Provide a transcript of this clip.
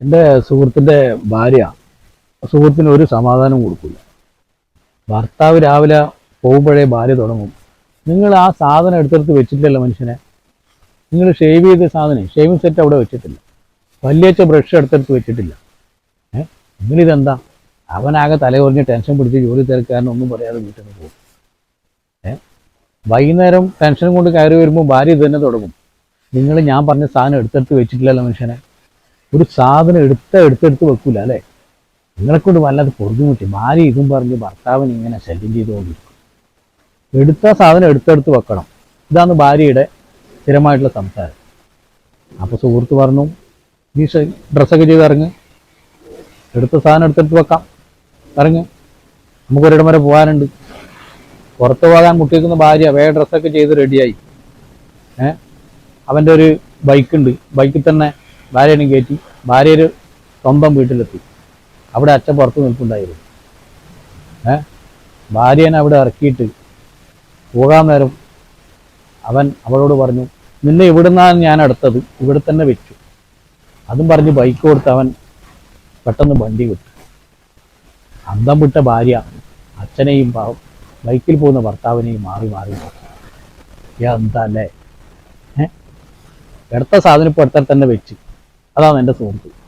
എന്റെ സുഹൃത്തിന്റെ ഭാര്യ സുഹൃത്തിന് ഒരു സമാധാനം കൊടുക്കില്ല ഭർത്താവ് രാവിലെ പോകുമ്പോഴേ ഭാര്യ തുടങ്ങും. നിങ്ങൾ ആ സാധനം എടുത്തെടുത്ത് വെച്ചിട്ടില്ലല്ലോ മനുഷ്യനെ. നിങ്ങൾ ഷേവ് ചെയ്ത സാധനം ഷേവിങ് സെറ്റ് അവിടെ വെച്ചിട്ടില്ല. വലിയച്ച ബ്രഷ് എടുത്തെടുത്ത് വെച്ചിട്ടില്ല. ഏഹ് നിങ്ങളിതെന്താ അവനാകെ തലകുറിഞ്ഞ് ടെൻഷൻ പിടിച്ച് ജോലി തിരക്കാരൻ ഒന്നും പറയാതെ വീട്ടിൽ നിന്ന് പോകും. ഏഹ് വൈകുന്നേരം ടെൻഷൻ കൊണ്ട് കയറി വരുമ്പോൾ ഭാര്യ ഇത് തന്നെ തുടങ്ങും. നിങ്ങൾ ഞാൻ പറഞ്ഞ സാധനം എടുത്തെടുത്ത് വെച്ചിട്ടില്ലല്ലോ മനുഷ്യനെ. ഒരു സാധനം എടുത്ത എടുത്തെടുത്ത് വെക്കൂല അല്ലേ? നിങ്ങളെ കൊണ്ട് വല്ലാതെ പൊറുതിമുട്ടി. ഭാര്യ ഇതും പറഞ്ഞ് ഭർത്താവിന് ഇങ്ങനെ ശല്യം ചെയ്തുകൊണ്ടിരിക്കും. എടുത്ത സാധനം എടുത്തെടുത്ത് വെക്കണം. ഇതാണ് ഭാര്യയുടെ സ്ഥിരമായിട്ടുള്ള സംസാരം. അപ്പോൾ സുഹൃത്ത് പറഞ്ഞു നീ ഡ്രസ്സൊക്കെ ചെയ്ത് ഇറങ്ങ്. എടുത്ത സാധനം എടുത്തെടുത്ത് വെക്കാം. ഇറങ്ങ്. നമുക്കൊരിടം വരെ പോകാനുണ്ട്. പുറത്ത് പോകാൻ മുട്ടിക്കുന്ന ഭാര്യ വേ ഡ്രസ്സൊക്കെ ചെയ്ത് റെഡിയായി ഏ? അവന്റെ ഒരു ബൈക്കുണ്ട് ബൈക്കിൽ തന്നെ ഭാര്യനെ കയറ്റി ഭാര്യ ഒരു സ്വന്തം വീട്ടിലെത്തി. അവിടെ അച്ഛൻ പുറത്ത് നിൽപ്പുണ്ടായിരുന്നു. ഏ? ഭാര്യനെ അവിടെ ഇറക്കിയിട്ട് പോകാൻ നേരം അവൻ അവളോട് പറഞ്ഞു നിന്നെ ഇവിടുന്നാണ് ഞാൻ അടുത്തത്. ഇവിടെ തന്നെ വെച്ചു. അതും പറഞ്ഞ് ബൈക്ക് കൊടുത്ത് അവൻ പെട്ടെന്ന് വണ്ടി വിട്ടു. അന്തം വിട്ട ഭാര്യ അച്ഛനെയും ബൈക്കിൽ പോകുന്ന ഭർത്താവിനെയും മാറി മാറി. എന്താ അല്ലേ? എടുത്ത സാധനം ഇപ്പോൾ എടുത്താൽ തന്നെ വെച്ച്. അതാണ് എന്റെ സുഹൃത്ത്.